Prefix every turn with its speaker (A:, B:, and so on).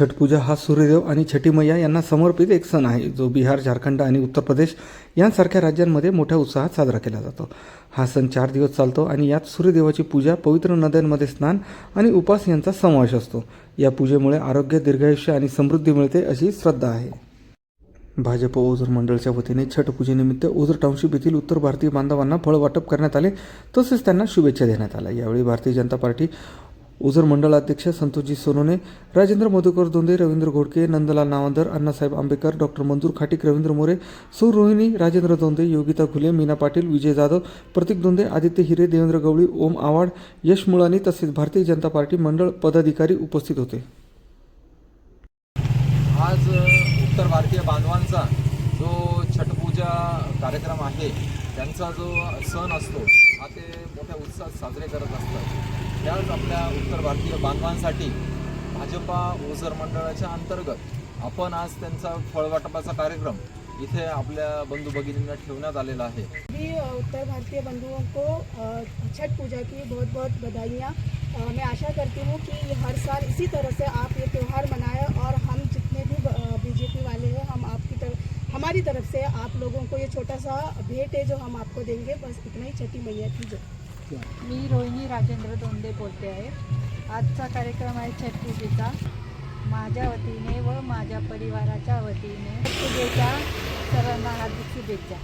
A: छठपूजा हा सूर्यदेव आणि छठी मैया यांना समर्पित एक सण आहे. जो बिहार झारखंड आणि उत्तर प्रदेश यांसारख्या राज्यांमध्ये मोठ्या उत्साहात साजरा केला जातो. हा सण चार दिवस चालतो आणि यात सूर्यदेवाची पूजा पवित्र नद्यांमध्ये स्नान आणि उपास यांचा समावेश असतो. या पूजेमुळे आरोग्य दीर्घायुष्य आणि समृद्धी मिळते अशी श्रद्धा आहे. भाजप ओझर मंडळच्या वतीने छठ पूजेनिमित्त ओझर टाउनशिप येथील उत्तर भारतीय बांधवांना फळ वाटप करण्यात आले. तसेच त्यांना शुभेच्छा देण्यात आल्या. यावेळी भारतीय जनता पार्टी ओझर मंडळ अध्यक्ष संतोषजी सोनोने राजेंद्र मधुकर दोंदे रवींद्र घोडके नंदलाल नावंदर अण्णासाहेब आंबेकर डॉक्टर मंजूर खाटीक रवींद्र मोरे सौ रोहिणी राजेंद्र दोंदे योगिता घुले मीना पाटील विजय जाधव प्रतीक दोंदे आदित्य हिरे देवेंद्र गवळी ओम आवाड यश मुळानी तसेच भारतीय जनता पार्टी मंडळ पदाधिकारी उपस्थित होते.
B: आज उत्तर भारतीय बांधवांचा जो छठपूजा कार्यक्रम आहे त्यांचा जो सण असतो हा ते मोठ्या उत्साहात साजरे करत असतात. त्याच आपल्या उत्तर भारतीय बांधवांसाठी भाजपा ओझर मंडळाच्या अंतर्गत आपण आज त्यांचा फळवाटपाचा कार्यक्रम इथे आपल्या बंधू भगिनींना ठेवण्यात आलेला आहे.
C: भी उत्तर भारतीय बंधुओं को छठ पूजा की बहुत बहुत बधाइयाँ. मैं आशा करती हूँ कि हर साल इसी तरह से आप ये त्यौहार मनाएं और हम जितने भी बीजेपी वाले हैं हम आपकी तरफ हमारी तरफ से आप लोगों को ये छोटा सा भेंट है जो हम आपको देंगे. बस इतना ही छठी मैया की जय.
D: मी रोहिणी राजेंद्र दोंदे बोलते आहे. आजचा कार्यक्रम आहे छठ पूजेचा माझ्या वतीने व माझ्या परिवाराच्या वतीने छठ पूजेच्या सर्वांना हार्दिक शुभेच्छा.